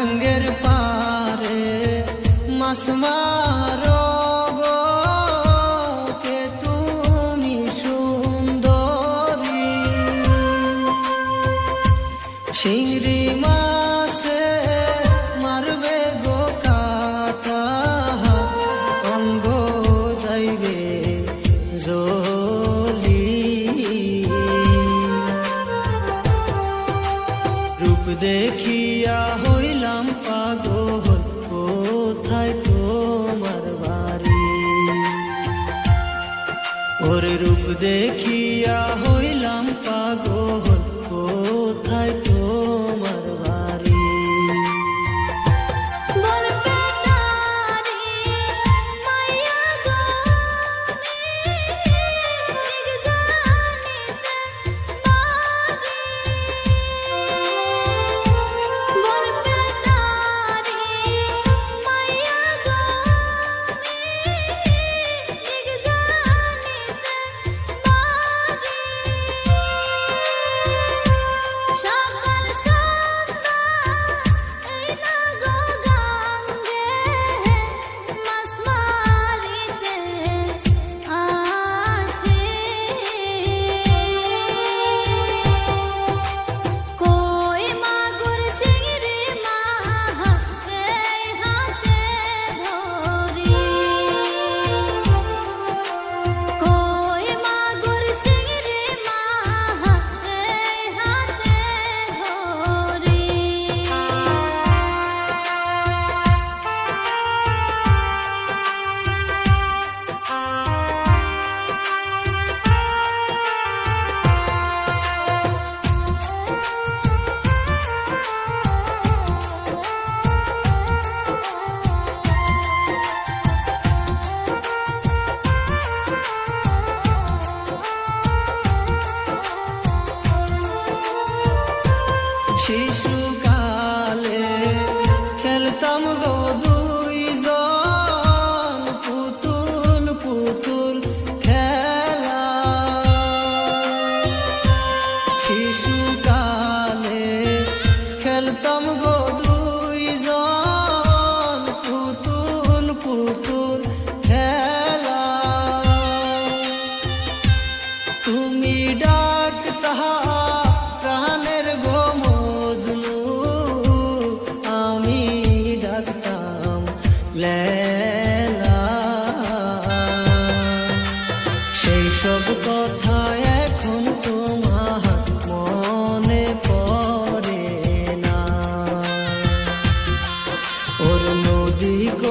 গঙ্গের পারে মাস মারো গো সিংড়ি ওর রূপ দেখিয়া হইলাম পাগল। কোথায়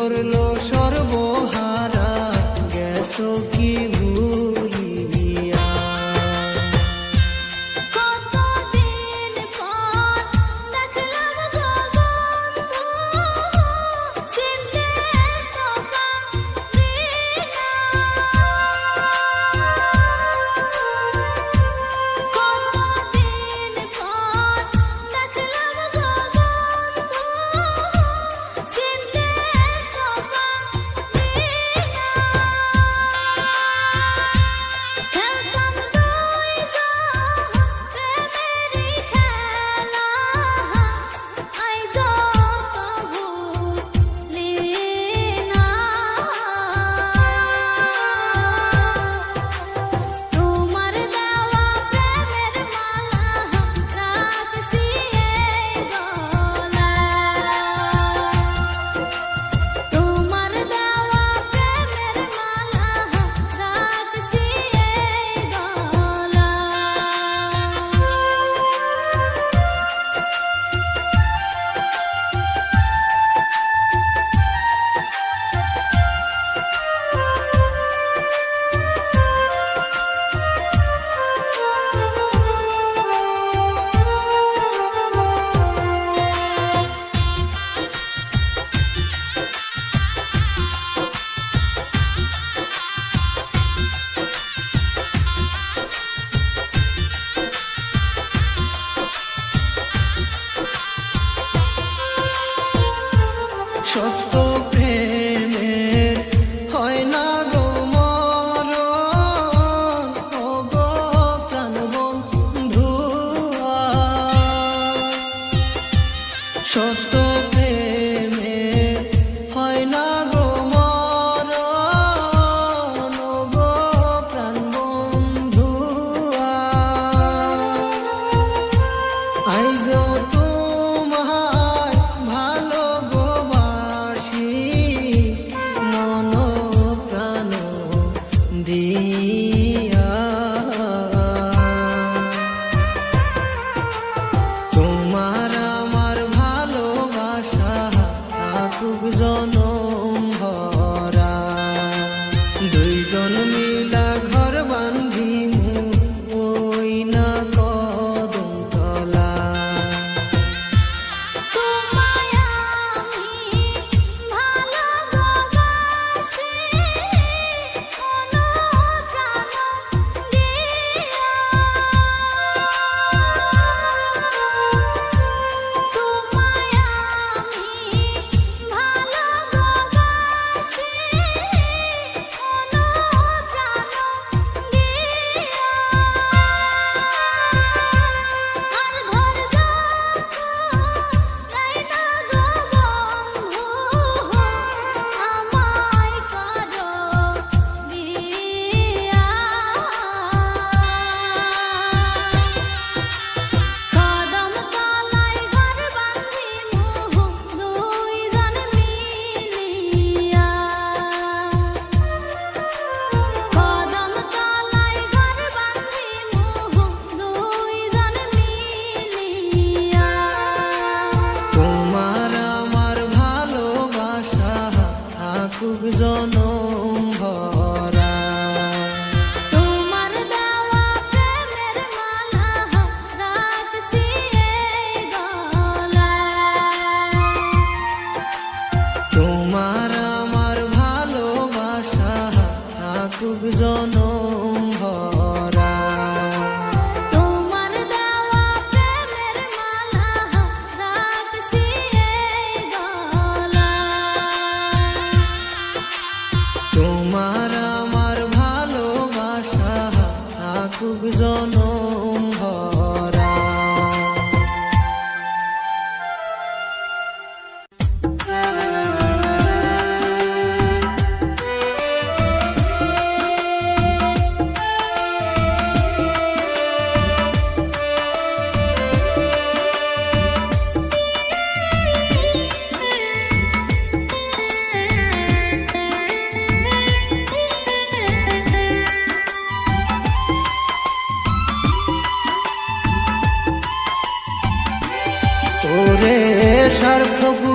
por love.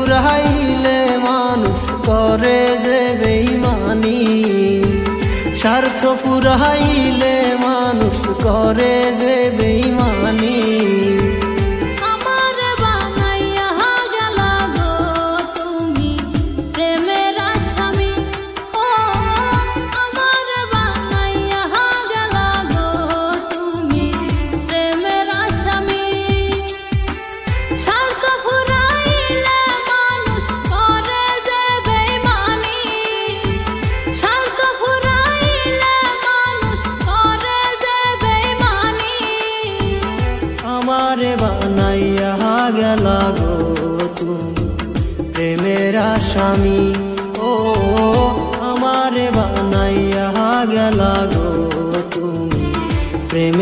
ফুরাইলে মানুষ করে যে বেইমানি স্বার্থ ফুরাইলে মানুষ করে যে বেইমানি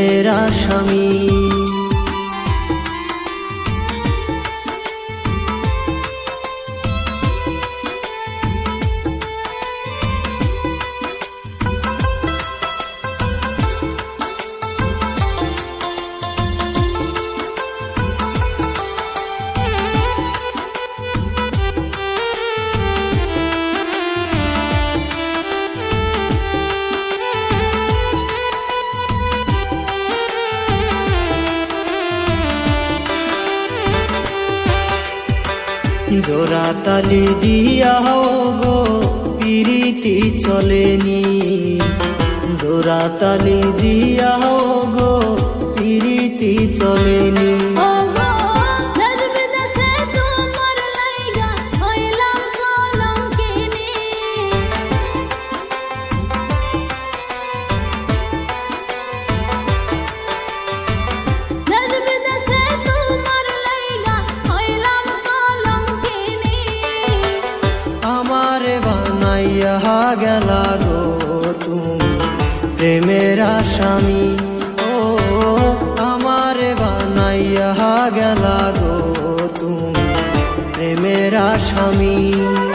প্রেমের আসামী। তালে দিয়া গো পিরিতি চলেনি। জোড়া তালে দিয়া গো স্বামী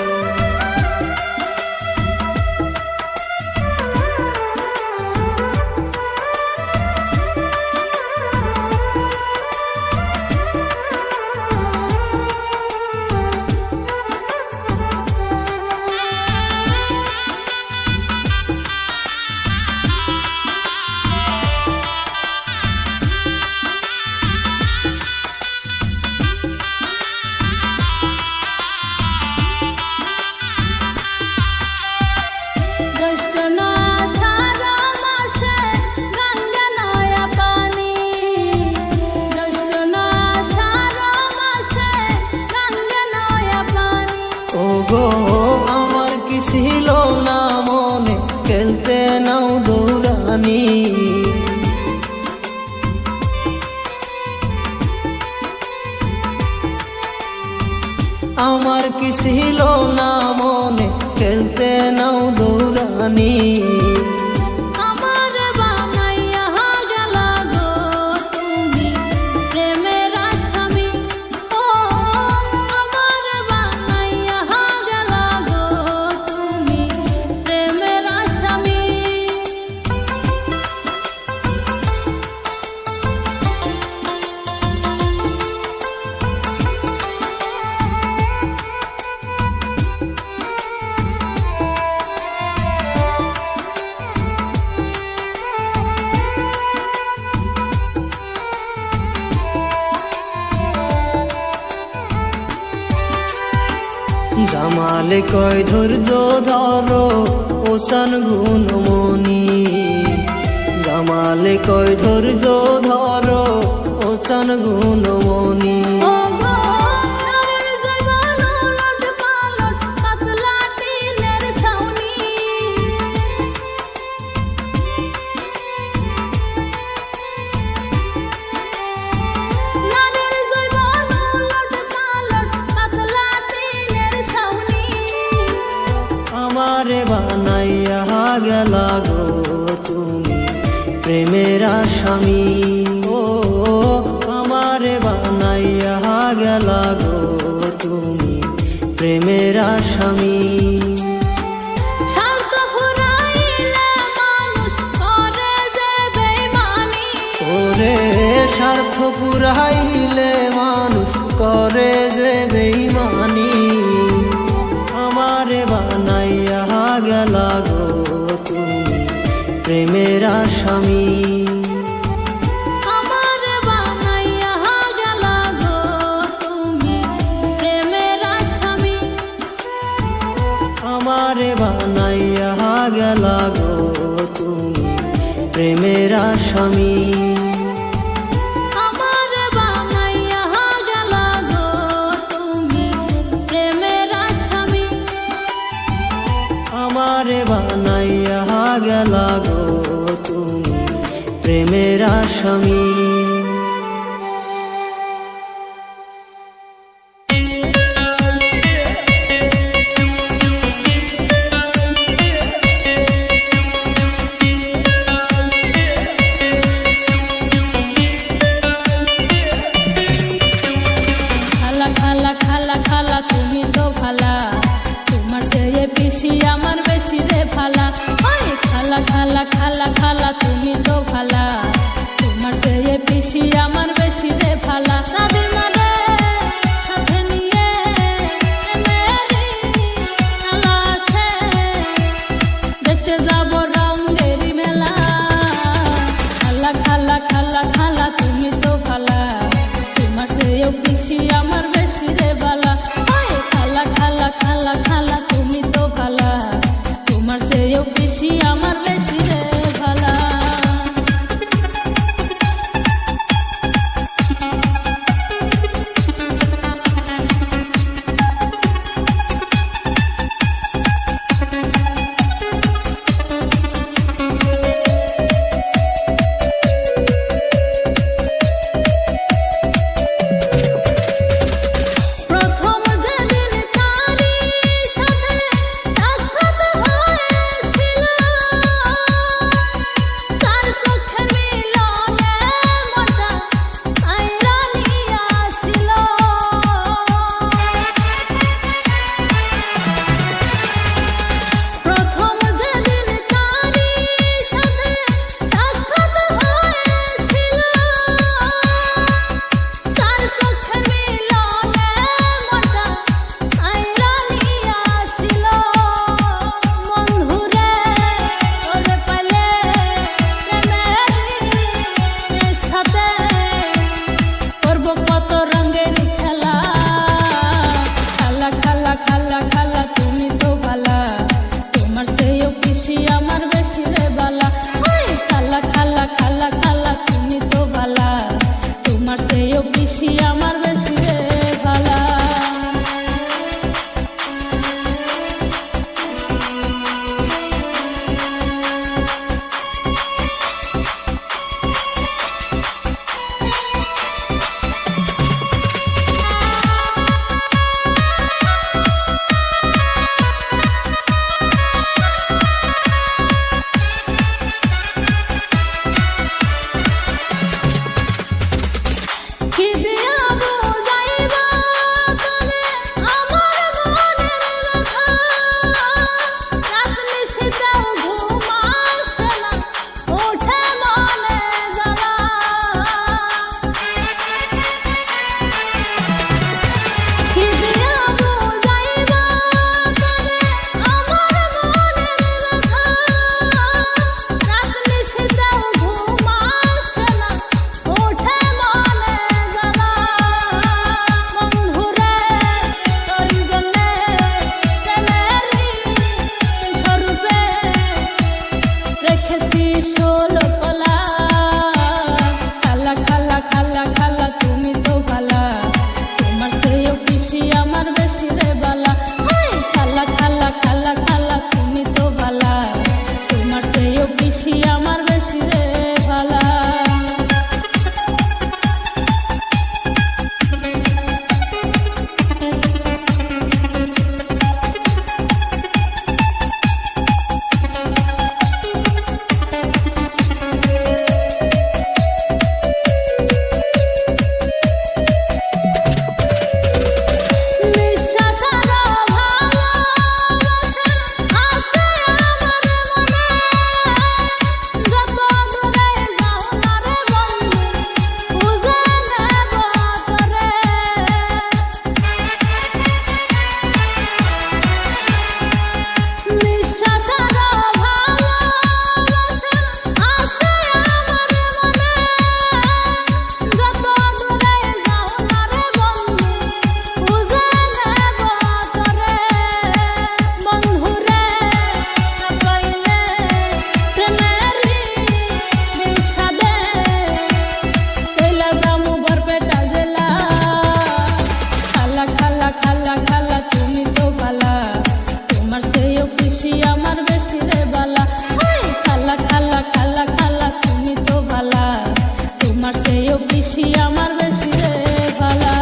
সূর্য ধৈর্য ধরো গুণ গুণমণি গামালে কয় ধৈর্য ধরো গুণ গুণমণি গেলা গো তুমি প্রেমের আসামি। স্বার্থ ওরে পুরাইলে মানুষ করে যে বেইমানি। আমারে বানাইয়া গেলা গো তুমি প্রেমের আসামি। আমারে বানাইয়া গেলা গো তুমি প্রেমের আসামি। আমার বানাইয়া গেলা গো তুমি প্রেমের আসামি।